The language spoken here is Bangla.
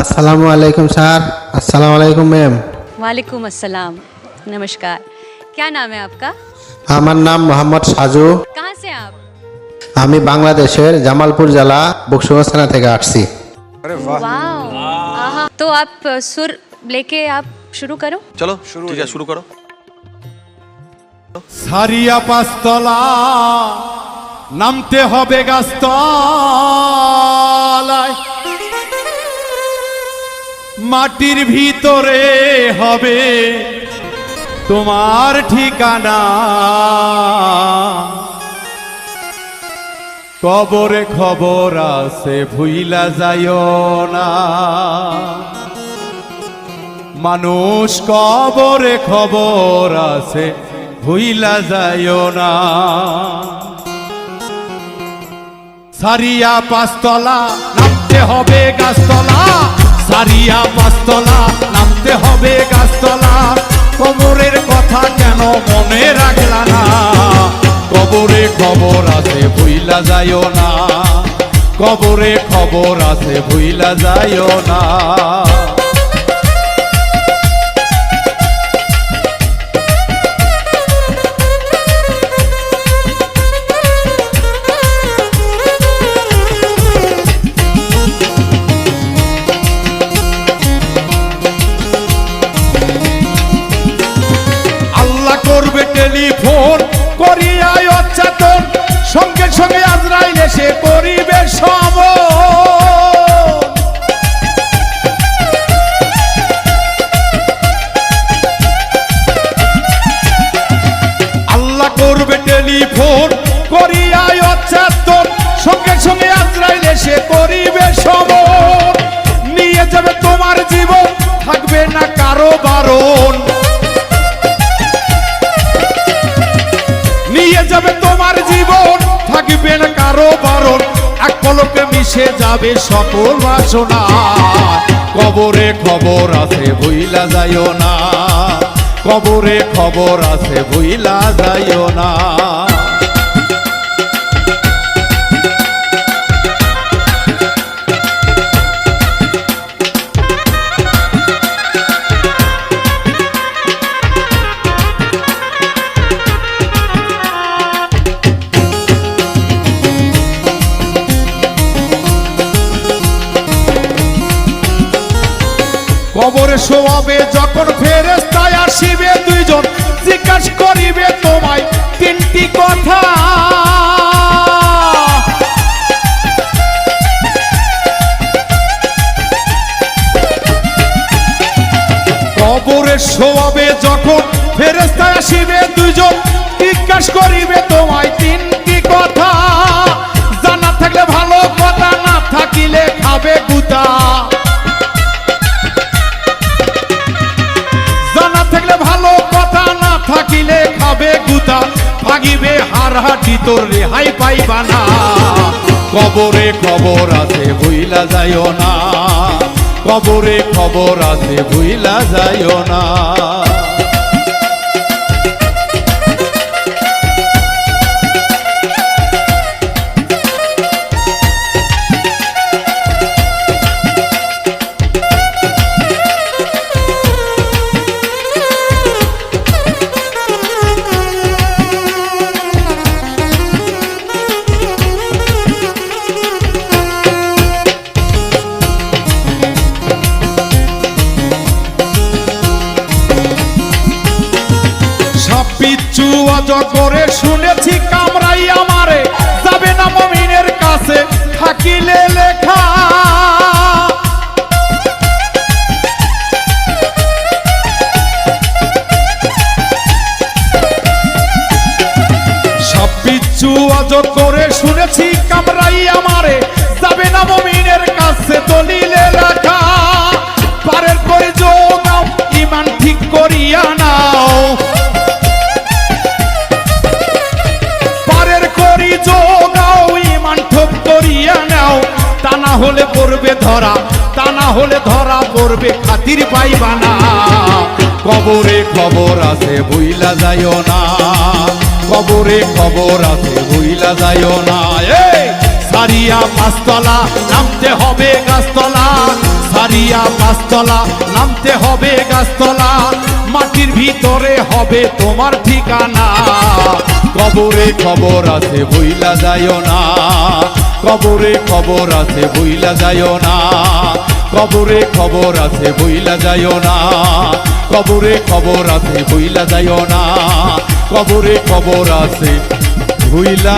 আসসালামু আলাইকুম স্যার আসসালামু আলাইকুম ম্যাম वालेकुम अस्सलाम नमस्कार क्या नाम है आपका আমার নাম মোহাম্মদ সাজু कहाँ से हैं आप আমি বাংলাদেশের জামালপুর জেলা বকশুগঞ্জ থানা থেকে আসছি वाह आहा तो आप अ, सुर लेके आप शुरू करो চলো ঠিক আছে শুরু করো সারিয়া পাঁচতলা নামতে হবে গাছতলায় মাটির ভিতরে হবে তোমার ঠিকানা। কবরে খবর আছে, ভুইলা যাইও না। মানুষ কবরে খবর আছে, ভুইলা যাইও না। সারিয়া পাঁচতলা, নামতে হবে গাছতলা। সারিয়া পাঁচতলা নামতে হবে গাছতলা। কবরের কথা কেন মনে রাখলা না? কবরে খবর আছে, ভুইলা যাইও না। কবরে খবর আছে, ভুইলা যাইও না। আজরাইল এসে মিশে যাবে সকল বাসনা। কবরে খবর আছে, ভুইলা যাইও না। কবরে খবর আছে, ভুইলা যাইও না। কবরে শোয়াবে, যখন ফেরেস্তায় আসিবে দুইজন, জিজ্ঞাস করিবে তোমায় তিনটি কথা। কবরে শোয়াবে, যখন ফেরেস্তায় আসিবে দুইজন, জিজ্ঞাস করিবে তোমায় তিনটি কথা। জানা থাকলে ভালো কথা, না থাকিলে খাবে গুতা। ভাগিবে হার হাটি তোর রেহাই পাইবা না। কবরে খবর আছে, ভুইলা যাইও না। কবরে খবর আছে, ভুইলা যাইও না। পিচ্ছু শুনেছি কামরাই আমারে। যাবে না মমিনের কাছে, থাকিলে লেখা। সব পিচ্ছু অজগরে শুনেছি কামরাই আমারে। হলে পড়বে ধরা, তা না হলে ধরা পড়বে খাতির পাইবা না কবরে খবর আছে, ভুইলা যাইও না। কবরে খবর আছে, ভুইলা যাইও না। সারিয়া পাঁচতলা নামতে হবে গাছতলা। সারিয়া পাঁচতলা নামতে হবে গাছতলা। মাটির ভিতরে হবে তোমার ঠিকানা। কবরে খবর আছে বইলা যাইও না। কবরে খবর আছে বইলা যায় না। কবরে খবর আছে বইলা যায় না। কবরে খবর আছে বইলা যায় না। কবরে খবর আছে, ভুইলা